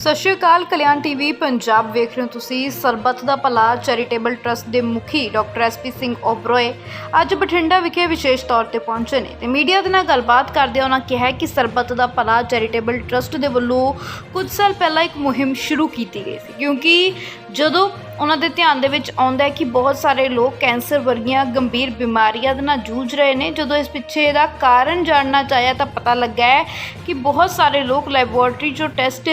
ਸਤਿ ਸ਼੍ਰੀ ਅਕਾਲ, ਕਲਿਆਣ ਟੀਵੀ, ਪੰਜਾਬ ਵੇਖ ਰਹੇ ਹੋ ਤੁਸੀਂ ਸਰਬੱਤ ਦਾ ਭਲਾ, ਚੈਰੀਟੇਬਲ ਟਰਸਟ ਦੇ ਮੁਖੀ ਡਾਕਟਰ ਐਸਪੀ ਸਿੰਘ ਓਬਰੋਏ ਅੱਜ ਬਠਿੰਡਾ ਵਿਖੇ ਵਿਸ਼ੇਸ਼ ਤੌਰ ਤੇ ਪਹੁੰਚੇ ਨੇ ਤੇ ਮੀਡੀਆ ਦੇ ਨਾਲ ਗੱਲਬਾਤ ਕਰਦੇ ਉਹਨਾਂ ਕਿਹਾ ਕਿ ਸਰਬੱਤ ਦਾ ਭਲਾ, ਚੈਰੀਟੇਬਲ ਟਰਸਟ ਦੇ ਵੱਲੋਂ ਕੁਝ ਸਾਲ ਪਹਿਲਾਂ ਇੱਕ ਮੁਹਿੰਮ ਸ਼ੁਰੂ ਕੀਤੀ ਗਈ ਸੀ ਕਿਉਂਕਿ ਜਦੋਂ ਉਹਨਾਂ ਦੇ ਧਿਆਨ ਦੇ ਵਿੱਚ ਆਉਂਦਾ ਹੈ ਕਿ ਬਹੁਤ ਸਾਰੇ ਲੋਕ ਕੈਂਸਰ ਵਰਗੀਆਂ ਗੰਭੀਰ ਬਿਮਾਰੀਆਂ ਦੇ ਨਾਲ ਜੂਝ ਰਹੇ ਨੇ। ਜਦੋਂ ਇਸ ਪਿੱਛੇ ਦਾ ਕਾਰਨ ਜਾਣਨਾ ਚਾਹਿਆ ਤਾਂ ਪਤਾ ਲੱਗਾ ਹੈ ਕਿ ਬਹੁਤ ਸਾਰੇ ਲੋਕ ਲੈਬੋਰਟਰੀ 'ਚੋਂ ਟੈਸਟ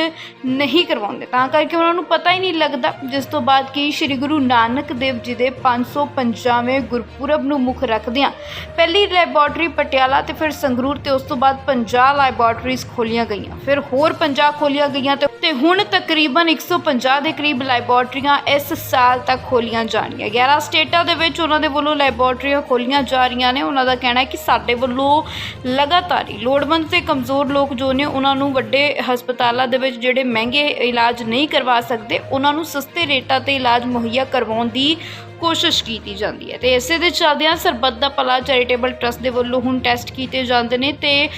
ਨਹੀਂ ਕਰਵਾਉਂਦੇ। ਤਾਂ ਕਰਕੇ ਉਹਨਾਂ ਨੂੰ ਪਤਾ ਹੀ ਨਹੀਂ ਲੱਗਦਾ, ਜਿਸ ਤੋਂ ਬਾਅਦ ਕਿ ਸ੍ਰੀ ਗੁਰੂ ਨਾਨਕ ਦੇਵ ਜੀ ਦੇ 550ਵੇਂ ਗੁਰਪੁਰਬ ਨੂੰ ਮੁੱਖ ਰੱਖਦਿਆਂ ਪਹਿਲੀ ਲੈਬੋਰਟਰੀ ਪਟਿਆਲਾ ਤੇ ਫਿਰ ਸੰਗਰੂਰ ਤੇ ਉਸ ਤੋਂ ਬਾਅਦ 50 ਲੈਬੋਰਟਰੀਜ਼ ਖੋਲੀਆਂ ਗਈਆਂ। ਫਿਰ ਹੋਰ 50 ਖੋਲੀਆਂ ਗਈਆਂ ਤੇ ਹੁਣ ਤਕਰੀਬਨ 150 ਦੇ ਕਰੀਬ ਲੈਬੋਰਟਰੀਆਂ ਇਸ ਸਾਲ ਤੱਕ ਖੋਲੀਆਂ ਜਾਣੀਆਂ 11 ਸਟੇਟਾਂ ਦੇ ਵਿੱਚ ਉਹਨਾਂ ਦੇ ਵੱਲੋਂ ਲੈਬੋਰਟਰੀਆਂ ਖੋਲੀਆਂ ਜਾ ਰਹੀਆਂ ਨੇ। ਉਹਨਾਂ ਦਾ ਕਹਿਣਾ ਹੈ ਕਿ ਸਾਡੇ ਵੱਲੋਂ ਲਗਾਤਾਰ ਹੀ ਲੋੜਵੰਦ ਤੇ ਕਮਜ਼ੋਰ ਲੋਕ ਜੋ ਨੇ, ਉਹਨਾਂ ਨੂੰ ਵੱਡੇ ਹਸਪਤਾਲਾਂ ਦੇ ਵਿੱਚ ਜਿਹੜੇ ਮਹਿੰਗੇ ਇਲਾਜ ਨਹੀਂ ਕਰਵਾ ਸਕਦੇ, ਉਹਨਾਂ ਨੂੰ ਸਸਤੇ ਰੇਟਾਂ ਤੇ ਇਲਾਜ ਮੁਹੱਈਆ ਕਰਵਾਉਣ ਦੀ ਕੋਸ਼ਿਸ਼ ਕੀਤੀ ਜਾਂਦੀ ਹੈ। ਤੇ ਇਸੇ ਦੇ ਚੱਲਦਿਆਂ ਸਰਬੱਤ ਦਾ ਭਲਾ ਚੈਰੀਟੇਬਲ ਟਰਸਟ ਦੇ ਵੱਲੋਂ ਹੁਣ ਟੈਸਟ ਕੀਤੇ ਜਾਂਦੇ ਨੇ ਤੇ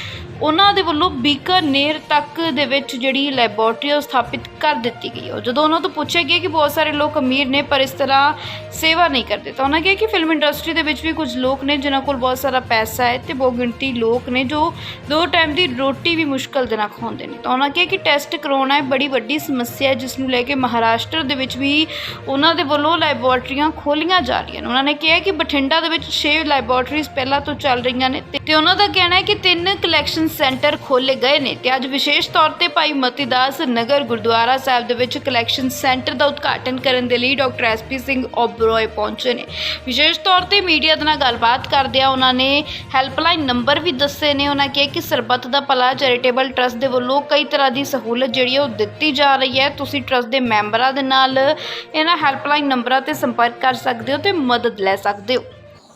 ਉਹਨਾਂ ਦੇ ਵੱਲੋਂ ਬੀਕਾਨੇਰ ਤੱਕ ਦੇ ਵਿੱਚ ਜਿਹੜੀ ਲੈਬੋਰੇਟਰੀ ਉਹ ਸਥਾਪਿਤ ਕਰ ਦਿੱਤੀ ਗਈ ਹੈ। ਜਦੋਂ ਉਹਨਾਂ ਤੋਂ ਪੁੱਛਿਆ ਗਿਆ ਕਿ ਬਹੁਤ ਸਾਰੇ ਲੋਕ ਅਮੀਰ ਨੇ ਪਰ ਇਸ ਤਰ੍ਹਾਂ ਸੇਵਾ ਨਹੀਂ ਕਰਦੇ, ਤਾਂ ਉਹਨਾਂ ਕਿਹਾ ਕਿ ਫਿਲਮ ਇੰਡਸਟਰੀ ਦੇ ਵਿੱਚ ਵੀ ਕੁਝ ਲੋਕ ਨੇ ਜਿਨ੍ਹਾਂ ਕੋਲ ਬਹੁਤ ਸਾਰਾ ਪੈਸਾ ਹੈ ਤੇ ਬਹੁ ਗਿਣਤੀ ਲੋਕ ਨੇ ਜੋ ਦੋ ਟਾਈਮ ਦੀ ਰੋਟੀ ਵੀ ਮੁਸ਼ਕਲ ਦੇ ਨਾਲ ਖਾਉਂਦੇ ਨੇ। ਤਾਂ ਉਹਨਾਂ ਕਿਹਾ ਕਿ ਟੈਸਟ ਕਰਾਉਣਾ ਹੈ ਬੜੀ ਵੱਡੀ ਸਮੱਸਿਆ ਹੈ, ਜਿਸ ਨੂੰ ਲੈ ਕੇ ਮਹਾਰਾਸ਼ਟਰ ਦੇ ਵਿੱਚ ਵੀ ਉਹਨਾਂ ਦੇ ਵੱਲੋਂ ਲੈਬੋਰੇਟਰੀਆਂ ਖੋਲੀਆਂ ਜਾ ਰਹੀਆਂ ਨੇ। ਉਹਨਾਂ ਨੇ ਕਿਹਾ ਕਿ ਬਠਿੰਡਾ ਦੇ ਵਿੱਚ 6 ਲੈਬੋਰੇਟਰੀਜ਼ ਪਹਿਲਾਂ ਤੋਂ ਚੱਲ ਰਹੀਆਂ ਨੇ ਤੇ- ਉਹਨਾਂ ਦਾ ਕਹਿਣਾ ਹੈ ਕਿ ਤਿੰਨ ਕਲੈਕਸ਼ਨ ਸੈਂਟਰ ਖੋਲੇ ਗਏ ਨੇ ਤੇ ਅੱਜ ਵਿਸ਼ੇਸ਼ ਤੌਰ ਤੇ ਭਾਈ ਮਤੀਦਾਸ ਨਗਰ ਗੁਰਦੁਆਰਾ ਸਾਹਿਬ ਦੇ ਵਿੱਚ ਕਲੈਕਸ਼ਨ ਸੈਂਟਰ ਦਾ ਉਦਘਾਟਨ ਕਰਨ ਦੇ ਲਈ ਡਾਕਟਰ ਐਸਪੀ ਸਿੰਘ ਓਬਰੋਏ ਪਹੁੰਚੇ ਨੇ। ਵਿਸ਼ੇਸ਼ ਤੌਰ ਤੇ ਮੀਡੀਆ ਦੇ ਨਾਲ ਗੱਲਬਾਤ ਕਰਦਿਆਂ ਉਹਨਾਂ ਨੇ ਹੈਲਪਲਾਈਨ ਨੰਬਰ ਵੀ ਦੱਸੇ ਨੇ। ਉਹਨਾਂ ਕਿਹਾ ਕਿ ਸਰਬੱਤ ਦਾ ਭਲਾ, ਚੈਰੀਟੇਬਲ ਟਰਸਟ ਦੇ ਵੱਲੋਂ ਕਈ ਤਰ੍ਹਾਂ ਦੀ ਸਹੂਲਤ ਜਿਹੜੀ ਹੈ ਉਹ ਦਿੱਤੀ ਜਾ ਰਹੀ ਹੈ। ਤੁਸੀਂ ਟਰਸਟ ਦੇ ਮੈਂਬਰਾਂ ਦੇ ਨਾਲ ਇਹਨਾਂ ਹੈਲਪਲਾਈਨ ਨੰਬਰਾਂ ਤੇ ਸੰਪਰਕ ਕਰ ਸਕਦੇ ਹੋ ਤੇ ਮਦਦ ਲੈ ਸਕਦੇ ਹੋ।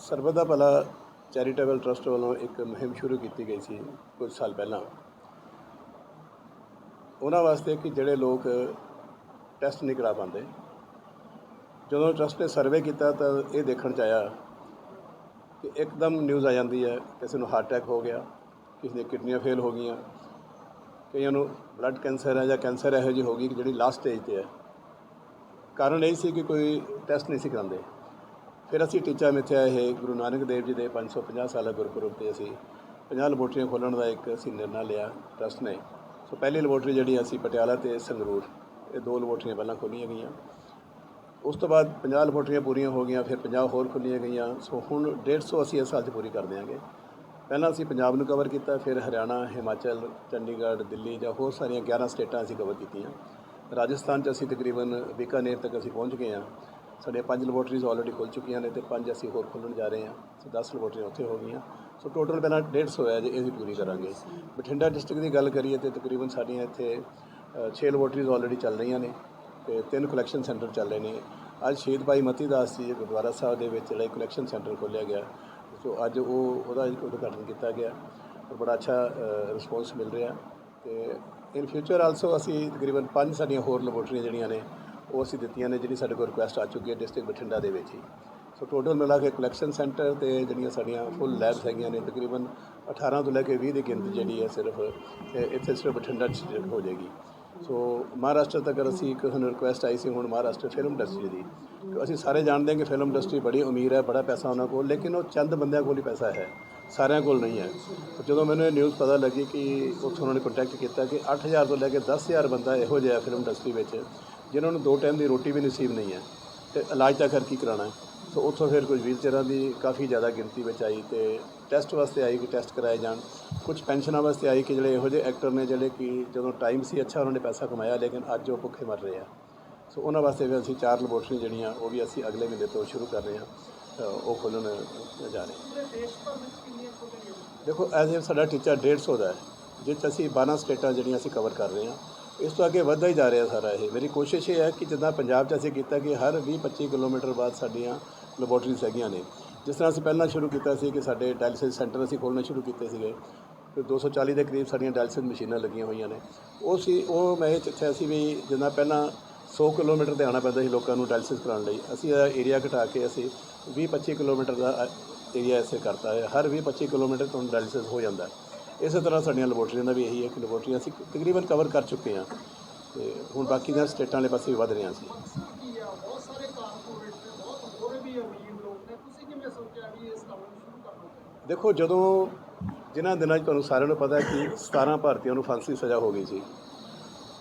ਸਰਬਤ ਦਾ ਭਲਾ ਚੈਰੀਟੇਬਲ ਟਰਸਟ ਵੱਲੋਂ ਇੱਕ ਮੁਹਿੰਮ ਸ਼ੁਰੂ ਕੀਤੀ ਗਈ ਸੀ ਕੁਝ ਸਾਲ ਪਹਿਲਾਂ। ਉਹਨਾਂ ਵਾਸਤੇ ਕਿ ਜਿਹੜੇ ਲੋਕ ਟੈਸਟ ਨਹੀਂ ਕਰਾ ਪਾਉਂਦੇ। ਜਦੋਂ ਟਰਸਟ ਨੇ ਸਰਵੇ ਕੀਤਾ ਤਾਂ ਇਹ ਦੇਖਣ ਚ ਆਇਆ ਕਿ ਇੱਕਦਮ ਨਿਊਜ਼ ਆ ਜਾਂਦੀ ਹੈ, ਕਿਸੇ ਨੂੰ ਹਾਰਟ ਅਟੈਕ ਹੋ ਗਿਆ, ਕਿਸੇ ਦੀਆਂ ਕਿਡਨੀਆਂ ਫੇਲ ਹੋ ਗਈਆਂ, ਕਈਆਂ ਨੂੰ ਬਲੱਡ ਕੈਂਸਰ ਹੈ ਜਾਂ ਕੈਂਸਰ ਇਹੋ ਜਿਹੀ ਹੋ ਗਈ ਕਿ ਜਿਹੜੀ ਲਾਸਟ ਸਟੇਜ ਤੇ ਹੈ। ਕਾਰਨ ਇਹ ਸੀ ਕਿ ਕੋਈ ਟੈਸਟ ਨਹੀਂ ਸੀ ਕਰਾਉਂਦੇ। ਫਿਰ ਅਸੀਂ ਟੀਚਾ ਮਿੱਥਿਆ ਇਹ ਗੁਰੂ ਨਾਨਕ ਦੇਵ ਜੀ ਦੇ 550 ਸਾਲਾ ਗੁਰਪੁਰਬ ਤੇ ਅਸੀਂ 50 ਲੈਬੋਰਟਰੀਆਂ ਖੋਲ੍ਹਣ ਦਾ ਇੱਕ ਅਸੀਂ ਨਿਰਣਾ ਲਿਆ ਟਰਸਟ ਨੇ। ਸੋ ਪਹਿਲੀ ਲੈਬੋਰਟਰੀ ਜਿਹੜੀ ਅਸੀਂ ਪਟਿਆਲਾ ਤੇ ਸੰਗਰੂਰ, ਇਹ ਦੋ ਲੈਬੋਰਟਰੀਆਂ ਪਹਿਲਾਂ ਖੋਲ੍ਹੀਆਂ ਗਈਆਂ। ਉਸ ਤੋਂ ਬਾਅਦ 50 ਲੈਬੋਰਟਰੀਆਂ ਪੂਰੀਆਂ ਹੋ ਗਈਆਂ, ਫਿਰ 50 ਹੋਰ ਖੋਲ੍ਹੀਆਂ ਗਈਆਂ। ਸੋ ਹੁਣ 150 ਅਸੀਂ ਇਸ ਸਾਲ 'ਚ ਪੂਰੀ ਕਰ ਦਿਆਂਗੇ। ਪਹਿਲਾਂ ਅਸੀਂ ਪੰਜਾਬ ਨੂੰ ਕਵਰ ਕੀਤਾ, ਫਿਰ ਹਰਿਆਣਾ, ਹਿਮਾਚਲ, ਚੰਡੀਗੜ੍ਹ, ਦਿੱਲੀ ਜਾਂ ਹੋਰ ਸਾਰੀਆਂ 11 ਸਟੇਟਾਂ ਅਸੀਂ ਕਵਰ ਕੀਤੀਆਂ। ਰਾਜਸਥਾਨ 'ਚ ਅਸੀਂ ਤਕਰੀਬਨ ਬੀਕਾਨੇਰ ਤੱਕ ਅਸੀਂ ਪਹੁੰਚ ਗਏ ਹਾਂ। ਸਾਡੀਆਂ ਪੰਜ ਲੈਬੋਰਟਰੀਜ਼ ਆਲਰੇਡੀ ਖੁੱਲ ਚੁੱਕੀਆਂ ਨੇ ਤੇ ਪੰਜ ਅਸੀਂ ਹੋਰ ਖੋਲ੍ਹਣ ਜਾ ਰਹੇ ਹਾਂ। ਸੋ 10 ਲੈਬੋਰਟਰੀਆਂ ਉੱਥੇ ਹੋ ਗਈਆਂ। ਸੋ ਟੋਟਲ ਪਹਿਲਾਂ 150 ਹੈ ਜੇ ਇਹ ਵੀ ਪੂਰੀ ਕਰਾਂਗੇ। ਬਠਿੰਡਾ ਡਿਸਟ੍ਰਿਕਟ ਦੀ ਗੱਲ ਕਰੀਏ ਤੇ ਤਕਰੀਬਨ ਸਾਡੀਆਂ ਇੱਥੇ 6 ਲੈਬੋਰਟਰੀਜ਼ ਆਲਰੇਡੀ ਚੱਲ ਰਹੀਆਂ ਨੇ ਤੇ ਤਿੰਨ ਕਲੈਕਸ਼ਨ ਸੈਂਟਰ ਚੱਲ ਰਹੇ ਨੇ। ਅੱਜ ਸ਼ਹੀਦ ਭਾਈ ਮਤੀ ਦਾਸ ਜੀ ਗੁਰਦੁਆਰਾ ਸਾਹਿਬ ਦੇ ਵਿੱਚ ਜਿਹੜਾ ਕਲੈਕਸ਼ਨ ਸੈਂਟਰ ਖੋਲ੍ਹਿਆ ਗਿਆ। ਸੋ ਅੱਜ ਉਹ, ਉਹਦਾ ਉਦਘਾਟਨ ਕੀਤਾ ਗਿਆ ਔਰ ਬੜਾ ਅੱਛਾ ਰਿਸਪੌਂਸ ਮਿਲ ਰਿਹਾ ਤੇ ਇਨ ਫਿਊਚਰ ਆਲਸੋ ਅਸੀਂ ਤਕਰੀਬਨ ਪੰਜ ਸਾਡੀਆਂ ਹੋਰ ਲੈਬੋਰਟਰੀਆਂ ਜਿਹੜੀਆਂ ਨੇ ਉਹ ਅਸੀਂ ਦਿੱਤੀਆਂ ਨੇ, ਜਿਹੜੀ ਸਾਡੇ ਕੋਲ ਰਿਕੁਐਸਟ ਆ ਚੁੱਕੀ ਹੈ ਡਿਸਟ੍ਰਿਕਟ ਬਠਿੰਡਾ ਦੇ ਵਿੱਚ ਹੀ। ਸੋ ਟੋਟਲ ਮਿਲਾ ਕੇ ਕਲੈਕਸ਼ਨ ਸੈਂਟਰ ਤੇ ਜਿਹੜੀਆਂ ਸਾਡੀਆਂ ਫੁੱਲ ਲੈਬਸ ਹੈਗੀਆਂ ਨੇ, ਤਕਰੀਬਨ 18 ਤੋਂ ਲੈ ਕੇ 20 ਦੀ ਗਿਣਤੀ ਜਿਹੜੀ ਹੈ ਸਿਰਫ ਇੱਥੇ ਸਿਰਫ ਬਠਿੰਡਾ 'ਚ ਹੋ ਜਾਏਗੀ। ਸੋ ਮਹਾਰਾਸ਼ਟਰ ਤੱਕ ਅਸੀਂ ਇੱਕ ਸਾਨੂੰ ਰਿਕੁਐਸਟ ਆਈ ਸੀ ਹੁਣ ਮਹਾਰਾਸ਼ਟਰ ਫਿਲਮ ਇੰਡਸਟਰੀ ਦੀ ਅਸੀਂ ਸਾਰੇ ਜਾਣਦੇ ਹਾਂ ਕਿ ਫਿਲਮ ਇੰਡਸਟਰੀ ਬੜੀ ਅਮੀਰ ਹੈ, ਬੜਾ ਪੈਸਾ ਉਹਨਾਂ ਕੋਲ, ਲੇਕਿਨ ਉਹ ਚੰਦ ਬੰਦਿਆਂ ਕੋਲ ਹੀ ਪੈਸਾ ਹੈ, ਸਾਰਿਆਂ ਕੋਲ ਨਹੀਂ ਹੈ। ਜਦੋਂ ਮੈਨੂੰ ਇਹ ਨਿਊਜ਼ ਪਤਾ ਲੱਗੀ ਕਿ ਉੱਥੋਂ ਉਹਨਾਂ ਨੇ ਕੰਟੈਕਟ ਕੀਤਾ ਕਿ 8000 ਤੋਂ ਲੈ ਕੇ 10000 ਬੰਦਾ ਇਹੋ ਜਿਹਾ ਫਿਲਮ ਇੰਡਸਟਰੀ ਵਿੱਚ ਜਿਨ੍ਹਾਂ ਨੂੰ ਦੋ ਟਾਈਮ ਦੀ ਰੋਟੀ ਵੀ ਨਸੀਬ ਨਹੀਂ ਹੈ ਤੇ ਇਲਾਜ ਤਾਂ ਕਰ ਕੀ ਕਰਾਉਣਾ ਹੈ? ਸੋ ਉੱਥੋਂ ਫਿਰ ਕੁਝ ਵੀਲਚੇਅਰਾਂ ਦੀ ਕਾਫੀ ਜ਼ਿਆਦਾ ਗਿਣਤੀ ਵਿੱਚ ਆਈ ਤੇ ਟੈਸਟ ਵਾਸਤੇ ਆਈ ਕਿ ਟੈਸਟ ਕਰਾਏ ਜਾਣ। ਕੁਝ ਪੈਨਸ਼ਨਾਂ ਵਾਸਤੇ ਆਈ ਕਿ ਜਿਹੜੇ ਇਹੋ ਜਿਹੇ ਐਕਟਰ ਨੇ ਜਿਹੜੇ ਕਿ ਜਦੋਂ ਟਾਈਮ ਸੀ ਅੱਛਾ ਉਹਨਾਂ ਨੇ ਪੈਸਾ ਕਮਾਇਆ ਲੇਕਿਨ ਅੱਜ ਉਹ ਭੁੱਖੇ ਮਰ ਰਹੇ ਆ। ਸੋ ਉਹਨਾਂ ਵਾਸਤੇ ਵੀ ਅਸੀਂ ਚਾਰ ਲੈਬੋਰਟਰੀ ਜਿਹੜੀਆਂ ਉਹ ਵੀ ਅਸੀਂ ਅਗਲੇ ਮਹੀਨੇ ਤੋਂ ਸ਼ੁਰੂ ਕਰ ਰਹੇ ਹਾਂ ਉਹ ਖੋਲ੍ਹਣ ਜਾ ਰਹੇ ਦੇਖੋ ਐਜ਼ ਸਾਡਾ ਟੀਚਾ 150 ਦਾ ਹੈ ਜਿਸ 'ਚ ਅਸੀਂ 12 ਸਟੇਟਾਂ ਜਿਹੜੀਆਂ ਅਸੀਂ ਕਵਰ ਕਰ ਰਹੇ ਹਾਂ ਇਸ ਤੋਂ ਅੱਗੇ ਵੱਧਦਾ ਹੀ ਜਾ ਰਿਹਾ ਸਾਰਾ ਇਹ। ਮੇਰੀ ਕੋਸ਼ਿਸ਼ ਇਹ ਹੈ ਕਿ ਜਿੱਦਾਂ ਪੰਜਾਬ 'ਚ ਅਸੀਂ ਕੀਤਾ ਕਿ ਹਰ 20-25 ਕਿਲੋਮੀਟਰ ਬਾਅਦ ਸਾਡੀਆਂ ਲੈਬੋਰਟਰੀਜ਼ ਹੈਗੀਆਂ ਨੇ। ਜਿਸ ਤਰ੍ਹਾਂ ਅਸੀਂ ਪਹਿਲਾਂ ਸ਼ੁਰੂ ਕੀਤਾ ਸੀ ਕਿ ਸਾਡੇ ਡਾਇਲਿਸਿਸ ਸੈਂਟਰ ਅਸੀਂ ਖੋਲ੍ਹਣੇ ਸ਼ੁਰੂ ਕੀਤੇ ਸੀਗੇ ਫਿਰ 240 ਦੇ ਕਰੀਬ ਸਾਡੀਆਂ ਡਾਇਲਿਸਿਸ ਮਸ਼ੀਨਾਂ ਲੱਗੀਆਂ ਹੋਈਆਂ ਨੇ। ਉਹ ਸੀ, ਉਹ ਮੈਂ ਇਹ ਚਾਹਿਆ ਸੀ ਵੀ ਜਿੱਦਾਂ ਪਹਿਲਾਂ 100 ਕਿਲੋਮੀਟਰ ਤੇ ਆਉਣਾ ਪੈਂਦਾ ਸੀ ਲੋਕਾਂ ਨੂੰ ਡਾਇਲਿਸਿਸ ਕਰਾਉਣ ਲਈ। ਅਸੀਂ ਇਹਦਾ ਏਰੀਆ ਘਟਾ ਕੇ ਅਸੀਂ 20-25 ਕਿਲੋਮੀਟਰ ਦਾ ਏਰੀਆ ਐਸੇ ਕਰਤਾ ਹੈ। ਹਰ 20-25 ਕਿਲੋਮੀਟਰ ਤੋਂ ਡਾਇਲਿਸਿਸ ਹੋ ਜਾਂਦਾ ਹੈ। ਇਸੇ ਤਰ੍ਹਾਂ ਸਾਡੀਆਂ ਲੈਬੋਰਟਰੀਆਂ ਦਾ ਵੀ ਇਹੀ ਹੈ ਕਿ ਲੈਬੋਰਟਰੀਆਂ ਅਸੀਂ ਤਕਰੀਬਨ ਕਵਰ ਕਰ ਚੁੱਕੇ ਹਾਂ ਤੇ ਹੁਣ ਬਾਕੀ ਦੀਆਂ ਸਟੇਟਾਂ ਵਾਲੇ ਪਾਸੇ ਵੀ ਵਧ ਰਹੀਆਂ ਸੀ ਕੀ ਆ? ਬਹੁਤ ਸਾਰੇ ਕਾਰਪੋਰੇਟ ਤੇ ਬਹੁਤ ਹੋਰ ਵੀ ਅਮੀਰ ਲੋਕ ਨੇ ਤੁਸੀਂ ਕਿਵੇਂ ਸੋਚਿਆ ਵੀ ਇਸ ਕੰਮ ਨੂੰ ਸ਼ੁਰੂ ਕਰਨਾ ਚਾਹੀਦਾ? ਦੇਖੋ ਜਦੋਂ ਜਿਨ੍ਹਾਂ ਦਿਨਾਂ 'ਚ ਤੁਹਾਨੂੰ ਸਾਰਿਆਂ ਨੂੰ ਪਤਾ ਹੈ ਕਿ 17 ਭਾਰਤੀਆਂ ਨੂੰ ਫਾਂਸੀ ਸਜ਼ਾ ਹੋ ਗਈ ਸੀ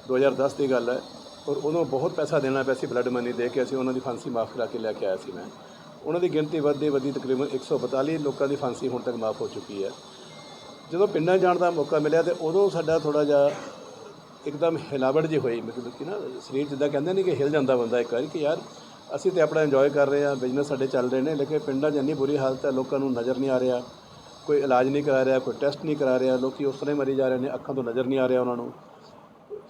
2010 ਦੀ ਗੱਲ ਹੈ ਔਰ ਉਦੋਂ ਬਹੁਤ ਪੈਸਾ ਦੇਣਾ ਪਿਆ ਸੀ ਬਲੱਡ ਮਨੀ ਦੇ ਕੇ ਅਸੀਂ ਉਹਨਾਂ ਦੀ ਫਾਂਸੀ ਮਾਫ ਕਰਾ ਕੇ ਲੈ ਕੇ ਆਇਆ ਸੀ ਮੈਂ। ਉਹਨਾਂ ਦੀ ਗਿਣਤੀ ਵੱਧਦੀ ਵੱਧਦੀ ਤਕਰੀਬਨ 142 ਲੋਕਾਂ ਦੀ ਫਾਂਸੀ ਹੁਣ ਤੱਕ ਮਾਫ ਹੋ ਚੁੱਕੀ ਹੈ। ਜਦੋਂ ਪਿੰਡਾਂ ਜਾਣ ਦਾ ਮੌਕਾ ਮਿਲਿਆ ਤੇ ਉਦੋਂ ਸਾਡਾ ਥੋੜਾ ਜਿਹਾ ਇੱਕਦਮ ਹਿਲਾਵਟ ਜਿਹੀ ਹੋਈ, ਮਤਲਬ ਕਿ ਨਾ ਸਰੀਰ ਜਿੱਦਾਂ ਕਹਿੰਦੇ ਨੇ ਕਿ ਹਿਲ ਜਾਂਦਾ ਬੰਦਾ ਇੱਕ ਵਾਰੀ ਕਿ ਯਾਰ ਅਸੀਂ ਤੇ ਆਪਣਾ ਇੰਜੋਏ ਕਰ ਰਹੇ ਹਾਂ ਬਿਜ਼ਨਸ ਸਾਡੇ ਚੱਲ ਰਹੇ ਨੇ, ਲੇਕਿਨ ਪਿੰਡਾਂ 'ਚ ਇੰਨੀ ਬੁਰੀ ਹਾਲਤ ਹੈ, ਲੋਕਾਂ ਨੂੰ ਨਜ਼ਰ ਨਹੀਂ ਆ ਰਿਹਾ, ਕੋਈ ਇਲਾਜ ਨਹੀਂ ਕਰਾ ਰਿਹਾ, ਕੋਈ ਟੈਸਟ ਨਹੀਂ ਕਰਾ ਰਿਹਾ, ਲੋਕੀ ਉਸ ਤਰ੍ਹਾਂ ਹੀ ਮਰੀ ਜਾ ਰਹੇ ਨੇ, ਅੱਖਾਂ ਤੋਂ ਨਜ਼ਰ ਨਹੀਂ ਆ ਰਿਹਾ ਉਹਨਾਂ ਨੂੰ।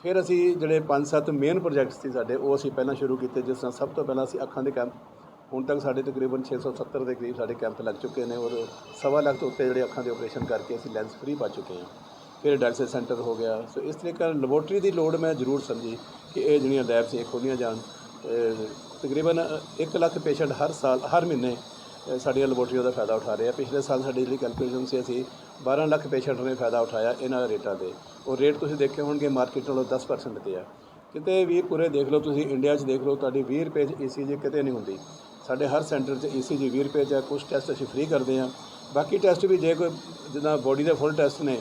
ਫਿਰ ਅਸੀਂ ਜਿਹੜੇ 5-7 ਮੇਨ ਪ੍ਰੋਜੈਕਟਸ ਸੀ ਸਾਡੇ, ਉਹ ਅਸੀਂ ਪਹਿਲਾਂ ਸ਼ੁਰੂ ਕੀਤੇ, ਜਿਸ ਤਰ੍ਹਾਂ ਸਭ ਤੋਂ ਪਹਿਲਾਂ ਅਸੀਂ ਅੱਖਾਂ ਦੇ ਕੈਂਪ ਹੁਣ ਤੱਕ ਸਾਡੇ ਤਕਰੀਬਨ 670 ਦੇ ਕਰੀਬ ਸਾਡੇ ਕੈਂਪ ਲੱਗ ਚੁੱਕੇ ਨੇ ਔਰ ਸਵਾ ਲੱਖ ਤੋਂ ਉੱਤੇ ਜਿਹੜੇ ਅੱਖਾਂ ਦੇ ਆਪਰੇਸ਼ਨ ਕਰਕੇ ਅਸੀਂ ਲੈਂਸ ਫ੍ਰੀ ਪਾ ਚੁੱਕੇ ਹਾਂ। ਫਿਰ ਡਾਇਲਸਿਸ ਸੈਂਟਰ ਹੋ ਗਿਆ। ਸੋ ਇਸ ਤਰੀਕੇ ਨਾਲ ਲੈਬੋਰਟਰੀ ਦੀ ਲੋੜ ਮੈਂ ਜ਼ਰੂਰ ਸਮਝੀ ਕਿ ਇਹ ਜਿਹੜੀਆਂ ਲੈਬਸ ਇਹ ਖੋਲ੍ਹੀਆਂ ਜਾਣ। ਤਕਰੀਬਨ 1 ਲੱਖ ਪੇਸ਼ੈਂਟ ਹਰ ਸਾਲ, ਹਰ ਮਹੀਨੇ ਸਾਡੀਆਂ ਲੈਬੋਰਟਰੀਆਂ ਦਾ ਫਾਇਦਾ ਉਠਾ ਰਹੇ ਆ। ਪਿਛਲੇ ਸਾਲ ਸਾਡੀ ਜਿਹੜੀ ਕੈਲਕੂਲੇਸ਼ਨ ਸੀ, ਅਸੀਂ 12 ਲੱਖ ਪੇਸ਼ੈਂਟ ਨੇ ਫਾਇਦਾ ਉਠਾਇਆ ਇਹਨਾਂ ਰੇਟਾਂ ਦੇ ਔਰ ਰੇਟ ਤੁਸੀਂ ਦੇਖੇ ਹੋਣਗੇ, ਮਾਰਕੀਟ ਨਾਲੋਂ 10% ਤੇ ਆ। ਕਿਤੇ ਵੀ ਪੂਰੇ ਦੇਖ ਲਓ ਤੁਸੀਂ, ਇੰਡੀਆ 'ਚ ਦੇਖ ਲਓ, ਤੁਹਾਡੀ 20 ਰੁਪਏ 'ਚ ਈਸੀਜੀ ਕਿਤੇ ਨਹੀਂ ਹੁੰਦੀ। ਸਾਡੇ ਹਰ ਸੈਂਟਰ 'ਚ ਈਸੀਜੀ 20 ਰੁਪਏ 'ਚ ਹੈ ਕੁਝ ਟੈਸਟ ਅਸੀਂ ਫ੍ਰੀ ਕਰਦੇ ਹਾਂ। ਬਾਕੀ ਟੈਸਟ ਵੀ ਜੇ ਕੋਈ ਜਿੱਦਾਂ ਬੋਡੀ ਦੇ ਫੁੱਲ ਟੈਸਟ ਨੇ,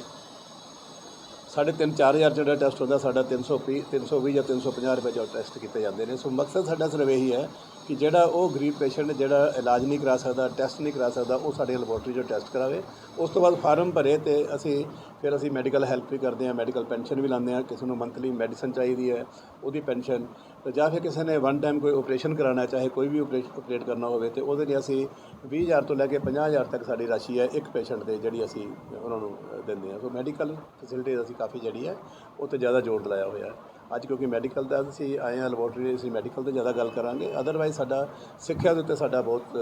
ਸਾਢੇ ਤਿੰਨ ਚਾਰ ਹਜ਼ਾਰ ਜਿਹੜਾ ਟੈਸਟ ਹੁੰਦਾ, ਸਾਡਾ 320 320 ਜਾਂ 350 ਰੁਪਏ ਜੋ ਟੈਸਟ ਕੀਤੇ ਜਾਂਦੇ ਨੇ। ਸੋ ਮਕਸਦ ਸਾਡਾ ਸਿਰਫ ਇਹੀ ਹੈ ਕਿ ਜਿਹੜਾ ਉਹ ਗਰੀਬ ਪੇਸ਼ੈਂਟ ਜਿਹੜਾ ਇਲਾਜ ਨਹੀਂ ਕਰਾ ਸਕਦਾ, ਟੈਸਟ ਨਹੀਂ ਕਰਾ ਸਕਦਾ, ਉਹ ਸਾਡੇ ਲੈਬੋਰਟਰੀ 'ਚੋਂ ਟੈਸਟ ਕਰਾਵੇ। ਉਸ ਤੋਂ ਬਾਅਦ ਫਾਰਮ ਭਰੇ ਤੇ ਅਸੀਂ ਫਿਰ ਅਸੀਂ ਮੈਡੀਕਲ ਹੈਲਪ ਵੀ ਕਰਦੇ ਹਾਂ, ਮੈਡੀਕਲ ਪੈਨਸ਼ਨ ਵੀ ਲਾਉਂਦੇ ਹਾਂ, ਕਿਸੇ ਨੂੰ ਮੰਥਲੀ ਮੈਡੀਸਨ ਚਾਹੀਦੀ ਹੈ, ਉਹਦੀ ਪੈਨਸ਼ਨ। ਤੇ ਜਾਂ ਫਿਰ ਕਿਸੇ ਨੇ ਵਨ ਟਾਈਮ ਕੋਈ ਆਪਰੇਸ਼ਨ ਕਰਾਉਣਾ, ਚਾਹੇ ਕੋਈ ਵੀ ਆਪਰੇਟ ਕਰਨਾ ਹੋਵੇ ਤੇ ਉਹਦੇ ਲਈ ਅਸੀਂ 20000 ਤੋਂ ਲੈ ਕੇ 50000 ਤੱਕ ਸਾਡੀ ਰਾਸ਼ੀ ਹੈ ਇੱਕ ਪੇਸ਼ੈਂਟ ਦੇ ਜਿਹੜੀ ਅਸੀਂ ਉਹਨਾਂ ਨੂੰ ਦਿੰਦੇ ਹਾਂ। ਸੋ ਮੈਡੀਕਲ ਫੈਸਿਲਿਟੀਜ਼ ਅਸੀਂ ਕਾਫੀ ਜਿਹੜੀ ਹੈ, ਉਹ ਤੇ ਜ਼ਿਆਦਾ ਜ਼ੋਰ ਲਾਇਆ ਹੋਇਆ ਹੈ। ਅੱਜ ਕਿਉਂਕਿ ਮੈਡੀਕਲ ਦਾ ਅਸੀਂ ਆਏ ਹਾਂ ਲੈਬੋਰਟਰੀ ਅਸੀਂ ਮੈਡੀਕਲ ਤੇ ਜ਼ਿਆਦਾ ਗੱਲ ਕਰਾਂਗੇ। ਅਦਰਵਾਈਜ਼ ਸਾਡਾ ਸਿੱਖਿਆ ਦੇ ਉੱਤੇ ਸਾਡਾ ਬਹੁਤ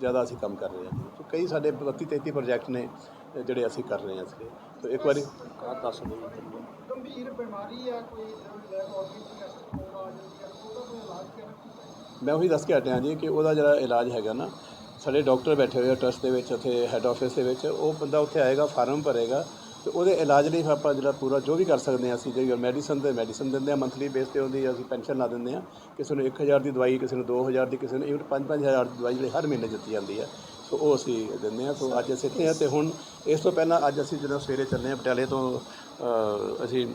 ਜ਼ਿਆਦਾ ਅਸੀਂ ਕੰਮ ਕਰ ਰਹੇ ਹਾਂ ਸੋ ਕਈ ਸਾਡੇ 32 33 ਪ੍ਰੋਜੈਕਟ ਨੇ ਜਿਹੜੇ ਅਸੀਂ ਕਰ ਰਹੇ ਹਾਂ ਇਸ ਤੋ ਇੱਕ ਵਾਰੀ ਗੰਭੀਰ ਬਿਮਾਰੀ ਆ ਕੋਈ ਲੈਬੋਰਟਰੀ ਟੈਸਟ ਹੋਣਾ ਆ ਜਾਂਦੀ ਹੈ ਉਹਦਾ ਕੋਈ ਇਲਾਜ ਕੀਤਾ ਮੈਂ ਉਹੀ ਦੱਸ ਕੇ ਹਟਿਆ ਜੀ ਕਿ ਉਹਦਾ ਜਿਹੜਾ ਇਲਾਜ ਹੈਗਾ ਨਾ ਸਾਡੇ ਡਾਕਟਰ ਬੈਠੇ ਹੋਏ ਆ ਟਰਸਟ ਦੇ ਵਿੱਚ ਉੱਥੇ ਹੈੱਡ ਆਫਿਸ ਦੇ ਵਿੱਚ ਉਹ ਬੰਦਾ ਉੱਥੇ ਆਏਗਾ ਫਾਰਮ ਭਰੇਗਾ ਤੇ ਉਹਦੇ ਇਲਾਜ ਲਈ ਆਪਾਂ ਜਿਹੜਾ ਪੂਰਾ ਜੋ ਵੀ ਕਰ ਸਕਦੇ ਹਾਂ, ਅਸੀਂ ਜਿਹੜੀ ਮੈਡੀਸਨ ਤੇ ਮੈਡੀਸਨ ਦਿੰਦੇ ਆ ਮੰਥਲੀ ਬੇਸ ਤੇ ਉਹਦੀ ਅਸੀਂ ਪੈਨਸ਼ਨ ਲਾ ਦਿੰਦੇ ਆ ਕਿਸੇ ਨੂੰ 1000 ਦੀ ਦਵਾਈ, ਕਿਸੇ ਨੂੰ 2000 ਦੀ, ਕਿਸੇ ਨੂੰ ਇਵਨ 5-5000 ਦੀ ਦਵਾਈ ਜਿਹੜੀ ਹਰ ਮਹੀਨੇ ਦਿੱਤੀ ਜਾਂਦੀ ਹੈ। ਸੋ ਉਹ ਅਸੀਂ ਦਿੰਦੇ ਆ ਸੋ ਅੱਜ ਅਸੀਂ ਇੱਥੇ ਆ ਤੇ ਹੁਣ ਇਸ ਤੋਂ ਪਹਿਲਾਂ ਅੱਜ ਅਸੀਂ ਜਦੋਂ ਸਵੇਰੇ ਚੱਲੇ ਆ ਪਟਿਆਲੇ ਤੋਂ ਅਸੀਂ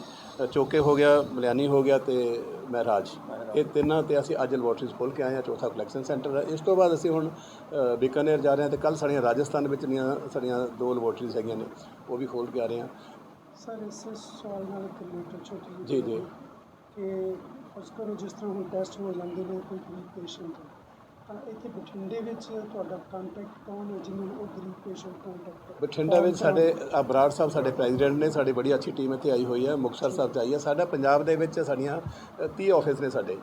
ਚੋਕੇ ਹੋ ਗਿਆ ਮਲਿਆਨੀ ਹੋ ਗਿਆ ਤੇ ਮਹਿਰਾਜ ਇਹ ਤਿੰਨਾਂ ਤੇ ਅਸੀਂ ਅੱਜ ਲੈਬੋਰਟਰੀਜ਼ ਖੋਲ੍ਹ ਕੇ ਆਏ ਹਾਂ ਚੌਥਾ ਕਲੈਕਸ਼ਨ ਸੈਂਟਰ ਹੈ। ਇਸ ਤੋਂ ਬਾਅਦ ਅਸੀਂ ਹੁਣ ਬੀਕਾਨੇਰ ਜਾ ਰਹੇ ਹਾਂ ਤੇ ਕੱਲ ਸਾਡੀਆਂ ਰਾਜਸਥਾਨ ਵਿੱਚ ਦੀਆਂ ਸਾਡੀਆਂ ਦੋ ਲੈਬੋਰਟਰੀਜ਼ ਹੈਗੀਆਂ ਨੇ ਉਹ ਵੀ ਖੋਲ੍ਹ ਕੇ ਆ ਰਹੇ ਹਾਂ। ਸਰ ਇਸ ਸਵਾਲ ਨਾਲ ਰਿਲੇਟਡ ਛੋਟੀ ਜੀ ਜੀ। ਕਿ ਫਸਟ ਕਰੋ ਜਿਸ ਤਰ੍ਹਾਂ ਹੁਣ ਟੈਸਟ ਹੋ ਜਾਂਦੇ ਨੇ ਕੋਈ ਪੇਸ਼ੈਂਟ ਇੱਥੇ ਬਠਿੰਡੇ ਵਿੱਚ ਤੁਹਾਡਾ ਕੰਟੈਕਟ ਕੌਣ ਹੈ ਜਿਹਨੂੰ ਉਹ ਗਰੀਬ ਪੇਸ਼ੈਂਟ ਕੰਟੈਕਟ ਬਠਿੰਡਾ ਵਿੱਚ ਸਾਡੇ ਆ ਸਾਹਿਬ ਸਾਡੇ ਪ੍ਰੈਜ਼ੀਡੈਂਟ ਨੇ ਸਾਡੀ ਬੜੀ ਅੱਛੀ ਟੀਮ ਇੱਥੇ ਆਈ ਹੋਈ ਹੈ ਮੁਕਤਸਰ ਸਾਹਿਬ 'ਚ ਆਈ ਹੈ। ਸਾਡਾ ਪੰਜਾਬ ਦੇ ਵਿੱਚ ਸਾਡੀਆਂ ਅ, 30 ਆਫਿਸ ਨੇ ਸਾਡੇ।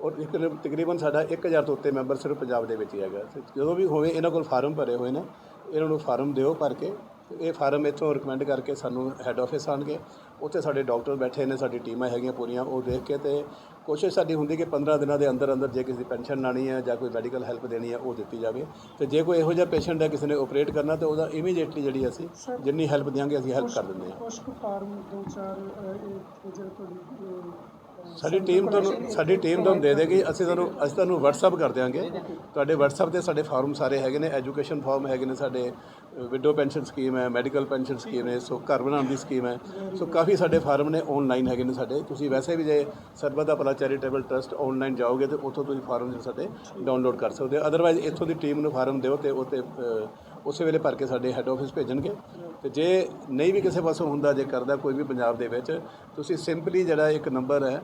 ਔਰ ਇੱਕ ਤਕਰੀਬਨ ਸਾਡਾ 1000 ਤੋਂ ਉੱਤੇ ਮੈਂਬਰ ਸਿਰਫ ਪੰਜਾਬ ਦੇ ਵਿੱਚ ਹੀ ਹੈਗਾ। ਜਦੋਂ ਵੀ ਹੋਵੇ ਇਹਨਾਂ ਕੋਲ ਫਾਰਮ ਭਰੇ ਹੋਏ ਨੇ ਇਹਨਾਂ ਨੂੰ ਫਾਰਮ ਦਿਓ ਭਰ ਕੇ। ਤੇ ਇਹ ਫਾਰਮ ਇੱਥੋਂ ਰਿਕਮੈਂਡ ਕਰਕੇ ਸਾਨੂੰ ਹੈੱਡ ਆਫਿਸ ਆਣਗੇ ਉੱਥੇ ਸਾਡੇ ਡਾਕਟਰ ਬੈਠੇ ਨੇ ਸਾਡੀ ਟੀਮਾਂ ਹੈਗੀਆਂ ਪੂਰੀਆਂ ਉਹ ਦੇਖ ਕੇ ਤੇ ਕੋਸ਼ਿਸ਼ ਸਾਡੀ ਹੁੰਦੀ ਕਿ 15 ਦਿਨਾਂ ਦੇ ਅੰਦਰ ਅੰਦਰ ਜੇ ਕਿਸੇ ਦੀ ਪੈਨਸ਼ਨ ਲਾਣੀ ਹੈ ਜਾਂ ਕੋਈ ਮੈਡੀਕਲ ਹੈਲਪ ਦੇਣੀ ਹੈ ਉਹ ਦਿੱਤੀ ਜਾਵੇ। ਤੇ ਜੇ ਕੋਈ ਇਹੋ ਜਿਹਾ ਪੇਸ਼ੈਂਟ ਹੈ ਕਿਸੇ ਨੇ ਆਪਰੇਟ ਕਰਨਾ ਤੇ ਉਹਦਾ ਇਮੀਡੀਏਟਲੀ ਜਿਹੜੀ ਅਸੀਂ ਜਿੰਨੀ ਹੈਲਪ ਦਿਆਂਗੇ ਅਸੀਂ ਹੈਲਪ ਕਰ ਦਿੰਦੇ ਹਾਂ। ਕੁਛ ਕੁ ਫਾਰਮ ਦੋ ਚਾਰ ਇਹ ਜਿਹੜਾ ਤੁਹਾਡੀ ਸਾਡੀ ਟੀਮ ਤੁਹਾਨੂੰ ਸਾਡੀ ਟੀਮ ਤੁਹਾਨੂੰ ਦੇ ਦੇਗੀ। ਅਸੀਂ ਤੁਹਾਨੂੰ ਅਸੀਂ ਤੁਹਾਨੂੰ WhatsApp ਕਰ ਦਿਆਂਗੇ। ਤੁਹਾਡੇ WhatsApp ਤੇ ਸਾਡੇ ਫਾਰਮ ਸਾਰੇ ਹੈਗੇ ਨੇ। ਐਜੂਕੇਸ਼ਨ ਫਾਰਮ ਹੈਗੇ ਨੇ ਸਾਡੇ। ਵਿਡੋ ਪੈਨਸ਼ਨ ਸਕੀਮ ਹੈ ਮੈਡੀਕਲ ਪੈਨਸ਼ਨ ਸਕੀਮ ਹੈ, ਸੋ ਘਰ ਬਣਾਉਣ ਦੀ ਸਕੀਮ ਹੈ। ਸੋ ਕਾਫੀ ਸਾਡੇ ਫਾਰਮ ਨੇ ਆਨਲਾਈਨ ਹੈਗੇ ਨੇ ਸਾਡੇ। ਤੁਸੀਂ ਵੈਸੇ ਵੀ ਜੇ ਸਰਬਤ ਦਾ ਭਲਾ ਚੈਰੀਟੇਬਲ ਟਰਸਟ ਆਨਲਾਈਨ ਜਾਓਗੇ ਤੇ ਉੱਥੋਂ ਤੁਸੀਂ ਫਾਰਮ ਜਿਹੜੇ ਸਾਡੇ ਡਾਊਨਲੋਡ ਕਰ ਸਕਦੇ ਹੋ। ਅਦਰਵਾਈਜ਼ ਇੱਥੋਂ ਦੀ ਟੀਮ ਨੂੰ ਫਾਰਮ ਦਿਓ ਤੇ ਉਹ 'ਤੇ ਉਸੇ ਵੇਲੇ ਭਰ ਕੇ ਸਾਡੇ ਹੈੱਡ ਆਫਿਸ ਭੇਜਣਗੇ। ਤੇ ਜੇ ਨਹੀਂ ਵੀ ਕਿਸੇ ਪਾਸੋਂ ਹੁੰਦਾ, ਜੇ ਕਰਦਾ ਕੋਈ ਵੀ ਪੰਜਾਬ ਦੇ ਵਿੱਚ, ਤੁਸੀਂ ਸਿੰਪਲੀ ਜਿਹੜਾ ਇੱਕ ਨੰਬਰ ਹੈ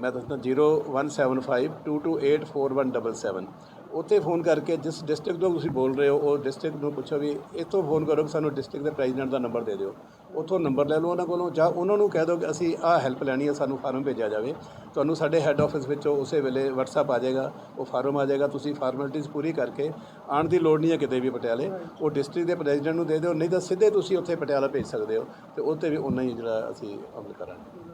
ਮੈਂ ਦੱਸਦਾ 017522841777 ਉੱਥੇ ਫੋਨ ਕਰਕੇ ਜਿਸ ਡਿਸਟ੍ਰਿਕਟ ਤੋਂ ਤੁਸੀਂ ਬੋਲ ਰਹੇ ਹੋ, ਉਹ ਡਿਸਟ੍ਰਿਕਟ ਨੂੰ ਪੁੱਛੋ ਵੀ ਇੱਥੋਂ ਫੋਨ ਕਰੋ ਕਿ ਸਾਨੂੰ ਡਿਸਟ੍ਰਿਕਟ ਦੇ ਪ੍ਰੈਜ਼ੀਡੈਂਟ ਦਾ ਨੰਬਰ ਦੇ ਦਿਓ। ਉੱਥੋਂ ਨੰਬਰ ਲੈ ਲਓ ਉਹਨਾਂ ਕੋਲੋਂ ਜਾਂ ਉਹਨਾਂ ਨੂੰ ਕਹਿ ਦਿਓ ਕਿ ਅਸੀਂ ਆਹ ਹੈਲਪ ਲੈਣੀ ਹੈ, ਸਾਨੂੰ ਫਾਰਮ ਭੇਜਿਆ ਜਾਵੇ। ਤੁਹਾਨੂੰ ਸਾਡੇ ਹੈੱਡ ਆਫਿਸ ਵਿੱਚੋਂ ਉਸੇ ਵੇਲੇ WhatsApp ਆ ਜਾਏਗਾ, ਉਹ ਫਾਰਮ ਆ ਜਾਏਗਾ, ਤੁਸੀਂ ਫਾਰਮੈਲਿਟੀਜ਼ ਪੂਰੀ ਕਰਕੇ ਆਉਣ ਦੀ ਲੋੜ ਨਹੀਂ ਹੈ ਕਿਤੇ ਵੀ ਪਟਿਆਲੇ। ਉਹ ਡਿਸਟ੍ਰਿਕਟ ਦੇ ਪ੍ਰੈਜ਼ੀਡੈਂਟ ਨੂੰ ਦੇ ਦਿਓ, ਨਹੀਂ ਤਾਂ ਸਿੱਧੇ ਤੁਸੀਂ ਉੱਥੇ ਪਟਿਆਲਾ ਭੇਜ ਸਕਦੇ ਹੋ। ਤੇ ਉੱਥੇ ਵੀ ਉਨਾ ਹੀ ਜਿਹੜਾ ਅਸੀਂ ਅਮਲ ਕਰਾਂਗੇ।